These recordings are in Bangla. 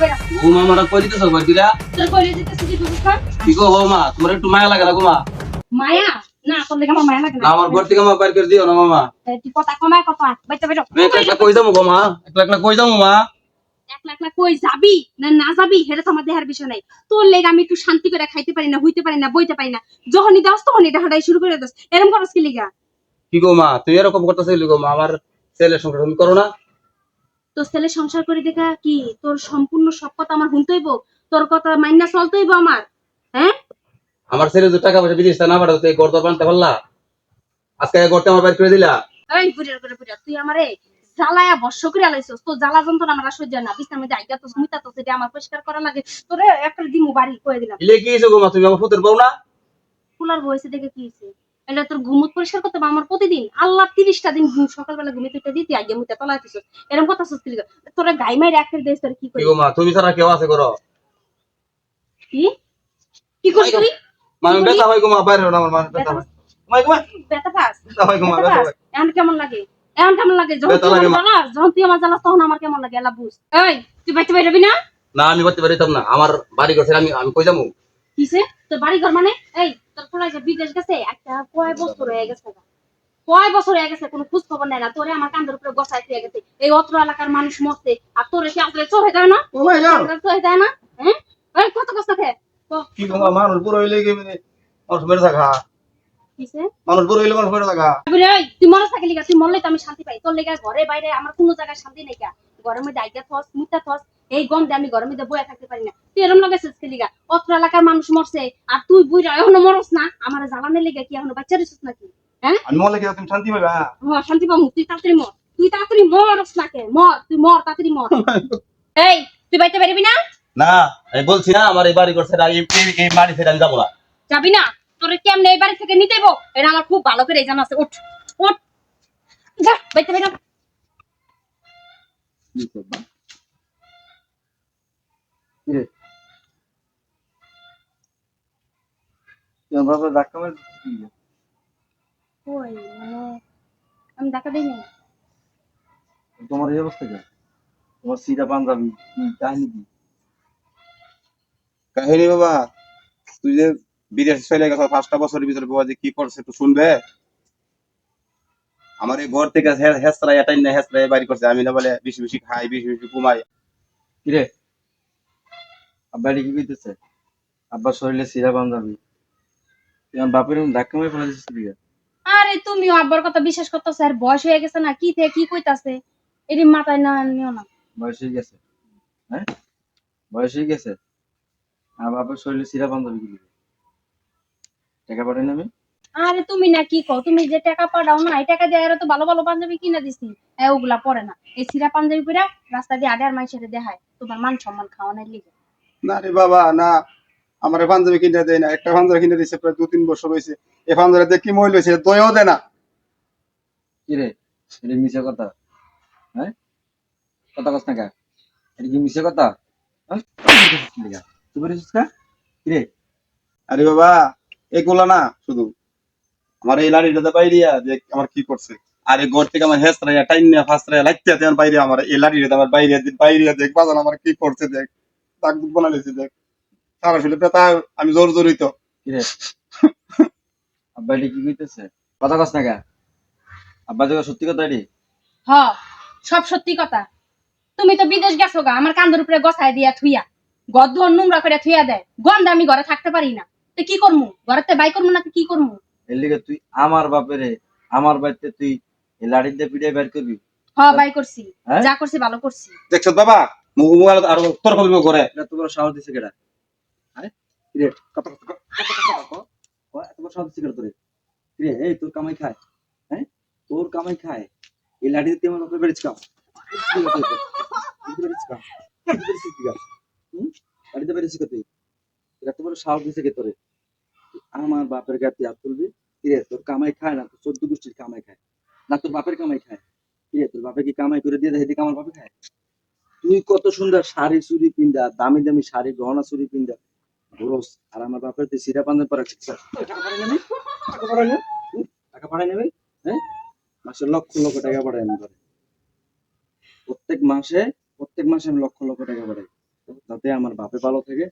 বৌমা আমার কই দিতেছ দিলা? তোর দিতেছিস কি বুঝছ কি গো বৌমা তোমার একটু মায়া লাগে না গোমা মায়া? না তোর লেগে আমার মায়া লাগে না আমার ঘর থেকে আমার বাইর করে দিও না মামা। তুই কথা কমায় কথা বাইতে আমি একলা একলা কই যাব গোমা একলা একলা কই যাব মা। এক লাখ লাখ কই যাবি না না যাবি হেরে তো আমার দেহার বিষয় নাই। তোর লেগে আমি একটু শান্তি করে খাইতে পারি না হইতে পারি না বইতে পারি না। যখনই দাস তখন এটা হাঁটাই শুরু করে দাস এরকম করস কি লিগা? কি গো মা তুই এরকম করতেছিলে গো মা আমার ছেলের সংসার তুমি করো না। তোর ছেলে সংসার করে দেখা কি? তোর সম্পূর্ণ সব কথা আমার শুনতে হইব? তোর কথা মাইনা চলতে হইব আমার? হ্যাঁ? আমার ছেলে যে টাকা পয়সা বিদেশ না পাঠাতো এই ঘর তো বানতে পারলা? আজকে ঘরটা আমার বাইর করে দিলা? এই পুরিয়ার করে পুরিয়া তুই আমারে জ্বালায়া বর্ষ করে আলাইছস তো জ্বালা যন্ত্রণা আমার আর সহ্য হয় না। বিছনার মধ্যে আইগা তো মুইতা তো সেটা আমার পরিষ্কার করা লাগে। তোরে একটা দিমু বাড়ি কয়ে দিলাম। ইলে কি হইছে গো মা? তুমি আমার পুতের বউ না? কুলার বয়সে দেখে কি হইছে? এটা তোর ঘুমুত পরিষ্কার করতে আমার প্রতিদিন আল্লাহ তিরিশটা দিন ঘুম সকালবেলা ঘুমিয়ে তুইটা দিতে আগে মুইতা তলাইতেছ এরকম কথা সুস্থির তোরা গাই মাই রাখতে দেশ তোর কি করি মা তুমি ছাড়া কেউ আছে করো কি? কি করছিস তুই? মানে ব্যথা হয় গো মা বাইরে না আমার মানে ব্যথা হয়। মাই গো মা। ব্যথা পাস? ব্যথা হয় গো মা ব্যথা হয়। এখন কেমন লাগে? এখন কেমন লাগে? যখন তুই আমার মা। জ্বালাস যখন তুই আমার জ্বালাস তখন আমার কেমন লাগে? আল্লাহ বুঝ। এই তুই বাইতে বাইরবি না? না আমি করতে পারিতাম না। আমার বাড়ি করছে আমি আমি কই যাব? কিসে? তোর বাড়ি ঘর মানে? এই তোর বিদেশ গেছে একটা কয় বছর হয়ে গেছে কয় বছর হয়ে গেছে কোনো খোঁজ খবর নেয় না। তোরে আমার কান্দের উপরে দিয়ে গেছে। এই অত্র এলাকার মানুষ মরছে আর তোরে কি আসলে চোখে দেয় না। চোখে দেয় না হ্যাঁ? কত কষ্ট খেয়ে কি। গো মানুষ পুরো হইলে কি মানে মানুষ মেরে থাকা? মানুষ পুরো হইলে মানুষ মেরে থাকা? তুই মরে থাকলি তুই মরলে তো আমি শান্তি পাই। তোর লেগে ঘরে বাইরে আমার কোনো জায়গায় শান্তি নেই ঘরের মধ্যে আইগা থস মুতা থস এই গম গন্ধে আমি ঘরের মধ্যে বয়ে থাকতে পারি না। তুই এরম লাগে শেষ খেলি গা। অত্র এলাকার মানুষ মরছে আর তুই বুঝা এখনও মরস না। আমার জ্বালানের লেগে কি এখনও বাচ্চা রিসুস নাকি? হ্যাঁ? আমি মলে তুমি শান্তি পাইবা? হ্যাঁ শান্তি পাবো তুই তাড়াতাড়ি মর। তুই তাড়াতাড়ি মরস না কে? মর তুই মর তাড়াতাড়ি মর। এই তুই বাইতে পারবি না? না আমি বলছি না আমার এই বাড়ি করছে না এই বাড়ি ছেড়ে আমি যাব না। যাবি না? তোর কেমনে এই বাড়ি থেকে নিতে? এটা আমার খুব ভালো করে জানা আছে। উঠ উঠ। যা বাইতে বাইরে কিরে? বাবা ধাক্কা মার ওই মানে আমি দেখা দিই নাই। তোমার এই অবস্থা কেন? তোমার সিটা পাঞ্জাবি কি কাহিনী কি? কাহিনী বাবা তুই যে বিদেশ চলে গেছ পাঁচটা বছরের ভিতরে বাবা যে কি করছে একটু শুনবে? আমার এই ঘর থেকে হেসরা এটাই না হেসরা বাড়ি করছে আমি না বলে বেশি বেশি খাই বেশি বেশি ঘুমাই। কিরে? আব্বা এটি কি কইতেছে? আব্বা শরীরে সিরা তুই বাপের এরকম ধাক্কা মেরে ফেলে দিচ্ছিস দিকে আরে তুমিও আব্বার কথা বিশ্বাস করতেছো আর বয়স হয়ে গেছে না কি থেকে কি কইতাছে? এটি মাথায় না নিও না। বয়স হয়ে গেছে। হ্যাঁ? বয়স হয়ে গেছে। আর বাপের শরীরে সিরা কি টাকা পাঠাই না আমি? আরে তুমি না কি কও? তুমি যে টাকা পাঠাও না এই টাকা দিয়ে আরও তো ভালো ভালো পাঞ্জাবি কিনে দিছি। এ ওগুলা পরে না। এই সিরা পাঞ্জাবি পরে রাস্তা দিয়ে আডে আর মানুষের দেখায় তোমার মান সম্মান খাওয়ানোর লিগে। না রে বাবা না। আমার এই পাঞ্জাবি কিনে দেয় না। একটা পাঞ্জাবি কিনে দিয়েছে প্রায় দু তিন বছর হয়েছে। এই পাঞ্জাবিতে কি মহিলা হয়েছে দইও দেয় না। কিরে এটা মিশে কথা? হ্যাঁ? কথা কস না কা। এটা কি মিশে কথা? হ্যাঁ? তুই বলিস কা? কিরে আরে বাবা এগুলা না শুধু। আমার এই লাড়িটা বাইরিয়া যে আমার কি করছে। আরে ঘর থেকে আমার হেসরা টাইম নিয়ে ফাসরা লাগতে আমার বাইরে আমার এই লাড়িটা আমার বাইরে বাইরে দেখ বাজান আমার কি করছে দেখ। দাগ দুগ বানাইছে দেখ সারা পেতা আমি জোর আব্বা এটি কি কইতেছে? কথা কস না কা আব্বা যখন সত্যি কথা এটি? হ সব সত্যি কথা। তুমি তো বিদেশ গেছো গা আমার কান্দের উপরে গছায় দিয়া থুইয়া। গদ্ধ নোংরা করে থুইয়া দেয় গন্ধ আমি ঘরে থাকতে পারি না। তো কি করমু? ঘরেতে বাই করমু না কি করমু? এর লিগে তুই আমার বাপেরে আমার বাড়িতে তুই লাড়ি দিয়ে পিড়ে বের করবি? হ বাই করছি। হ্যাঁ? যা করছি ভালো করছি। দেখছ বাবা কামাই হ্যাঁ? আমার দিছে কে বাপের গাতে হাত তুলবি। তোর কামাই খায় না? চোদ্দ গোষ্ঠীর কামাই খায়। না, তোর বাপের কামাই খায়। তোর বাপে কি কামাই করে দিয়ে দেয়? এদিকে আমার বাপে খায়? তুই কত সুন্দর শাড়ি চুরি পিন্দা দামি দামি শাড়ি গহনা চুরি পিন্দা আর আমার বাপের তুই সিরা পরা টাকা পাঠাই নেবে হ্যাঁ? মাসে লক্ষ লক্ষ টাকা পাঠাই আমি করে প্রত্যেক মাসে প্রত্যেক মাসে আমি লক্ষ লক্ষ টাকা পাঠাই। তাতে আমার বাপে ভালো থাকে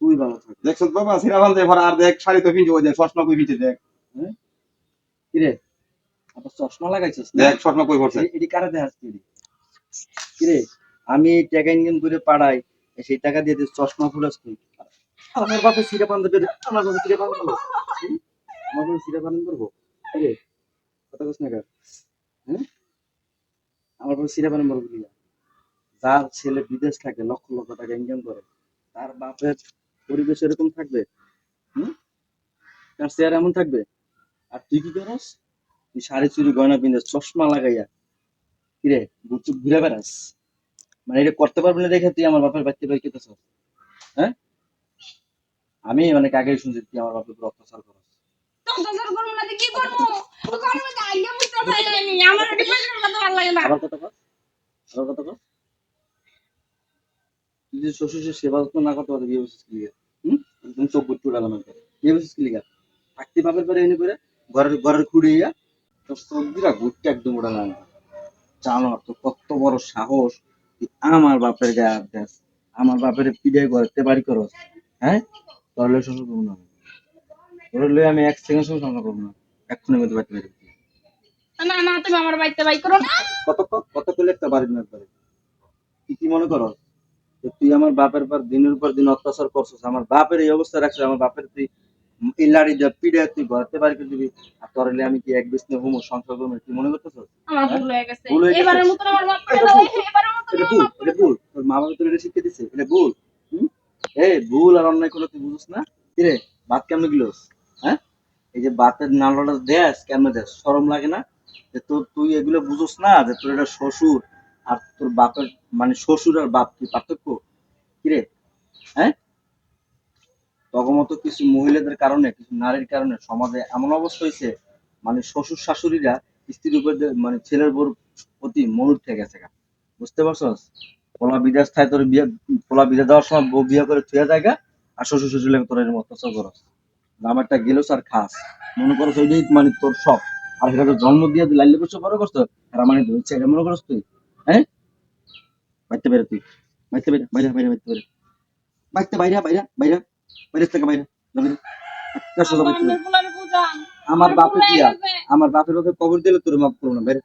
তুই ভালো থাক। দেখছ বাবা সিরা বান্ধে ভরা আর দেখ শাড়ি তো ওই দেখ চশমা কই পিনছে দেখ। কিরে আবার চশমা লাগাইছিস দেখ চশমা কই পড়ছে? এ- এটি কারা দেখাস তুই কিরে আমি টাকা ইনকাম করে পাড়াই, সেই টাকা দিয়ে তুই চশমা ফুলাস তুই আমার বাপে সিরা বান্ধব আমার বাপে সিরা বান্ধব আমার বাপে সিরা বান্ধব করব? কিরে কথা কস না হ্যাঁ আমার বাপে সিরা বান্ধব করব যার ছেলে বিদেশ থাকে, লক্ষ লক্ষ টাকা ইনকাম করে, তার বাপের পরিবেশ এরকম থাকবে? হুম? তার চেয়ার এমন থাকবে? আর তুই কি করস? তুই শাড়ি চুরি গয়না পিন্ধাস চশমা লাগাইয়া, কিরে ঘুরে বেড়াস? মানে এটা করতে পারবে না দেখে তুই আমার বাপের বাড়িতে ভাই কেটেছ হ্যাঁ? আমি মানে কাকে শুনছি তুই আমার বাপের উপর অত্যাচার করো শ্বশুর সেবা না করতে একদম উড়ালাম থাকতে পরে এনে করে ঘরের ঘরের খুঁড়ে একদম জানো কত বড় সাহস। আমার বাপের গায়ে হাত দেস। আমার বাপের পিড়ে ঘরেতে বাড়ি করস। হ্যাঁ? তোর লই শ্বশুর করব না তোর লই আমি এক সেকেন্ড সময় সংসার করব না। এক্ষুনি মধ্যে বাড়িতে বেরোবি না না তুমি আমার বাড়িতে বাই করো না। কত ক- কত করলে একটা বাড়ি না পারে তুই কি মনে করো? তুই আমার বাপের পর দিনের পর দিন অত্যাচার করছিস আমার বাপের এই অবস্থা রাখছিস আমার বাপের তুই এই লাড়ি দিয়ে পিড়ে তুই ঘরতে বাড়ি করে দিবি আর তোর হলে আমি কি এক বিছনে হুমো সংসার করব তুই মনে করতেছিস আমার ভুল হয়ে গেছে। ভুল হয়ে এবারের মতন আমার মাফ করে দাও। এবারের মতন এটা ভুল এটা ভুল। তোর মা বাবা তোর এটা শিখে দিছে এটা ভুল। এই ভুল আর অন্যায় করলে তুই বুঝিস না? কিরে ভাত কেমনে গিলোস? হ্যাঁ? এই যে ভাতের নালটা দেশ কেমনে দেশ শরম লাগে না? যে তোর তুই এগুলো বুঝোস না যে তোর এটা শ্বশুর আর তোর বাপের মানে শ্বশুর আর বাপ কি পার্থক্য? কিরে হ্যাঁ? তগমতো কিছু মহিলাদের কারণে, কিছু নারীর কারণে সমাজে এমন অবস্থা হয়েছে মানে শ্বশুর শাশুড়িরা স্ত্রীর উপর মানে ছেলের বউর প্রতি মন উঠে গেছে বুঝতে পারছস? পোলা বিদেশ থায় তোর বিয়ে পোলা বিদেশ দেওয়ার সময় বউ বিয়ে করে থুয়ে জায়গা আর শ্বশুর শ্বশুর লাগে তোর এরকম অত্যাচার করস। আমারটা গেলোস আর খাস। মনে করস ওইটাই মানে তোর সব। আর সেটা তো জন্ম দিয়ে লাইলে করছ বড় করছ আর মানে ধরছে এটা মনে করস তুই হ্যাঁ? বাইতে বেরো তুই, বাইতে বেরো বাইরে বাইরে বাইতে বেরো বাইতে বাইরে বাইরে বাইরে। বাইরের থেকে বাইরে যাবেন আমার বাপে কিয়া আমার বাপের বাপে কবর দিলে তোর মাফ করব না বাইরে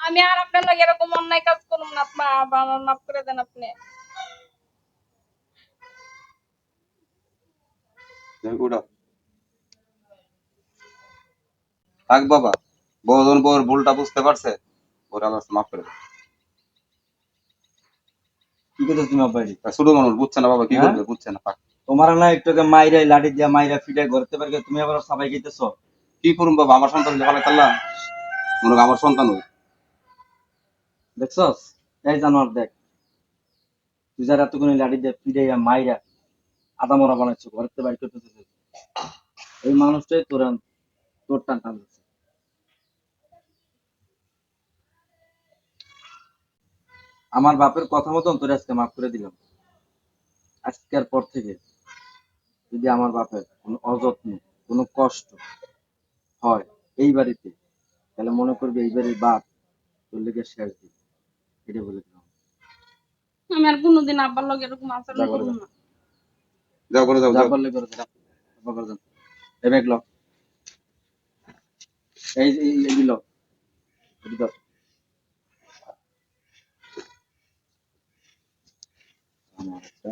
আমি আর আপনার এরকম অন্যায় কাজ করুন না আমার মাফ করে দেন আপনি ওটা থাক বাবা বহুজন বউর ভুলটা বুঝতে পারছে ওরা মাফ করে কি করছিস তুমি আব্বাই ছোট মানুষ বুঝছে না বাবা কি হ্যাঁ? করবে বুঝছে না তোমার না একটু মাইরা লাঠি দিয়া মাইরা ফিটে ঘরতে পারবে তুমি আবার সবাই কি করুম বাবা আমার সন্তান তাল্লাম মনে আমার সন্তান ওই দেখছস? এই জানোয়ার দেখ তুই যারা এতক্ষণ লাঠি দিয়ে ফিরে মাইরা আদা মরা বানাচ্ছ ঘরতে বাড়ি করতে এই মানুষটাই তোর তোর টান টান দিচ্ছে। আমার বাপের কথা মতন তোর আজকে মাফ করে দিলাম। আজকের পর থেকে যদি আমার বাপের কোনো অযত্ন কোনো কষ্ট হয় এই বাড়িতে তাহলে মনে করবে এই বাড়ির বাপ তোর লেগে শেষ দিন। এটা বলে দিলাম। আমি আর কোনোদিন আব্বার লগে এরকম আচরণ করব না। যাও করে যাও যাও। পারলে করে যা করে যান এই ব্যাগ লও এই এই দাও আমার একটা।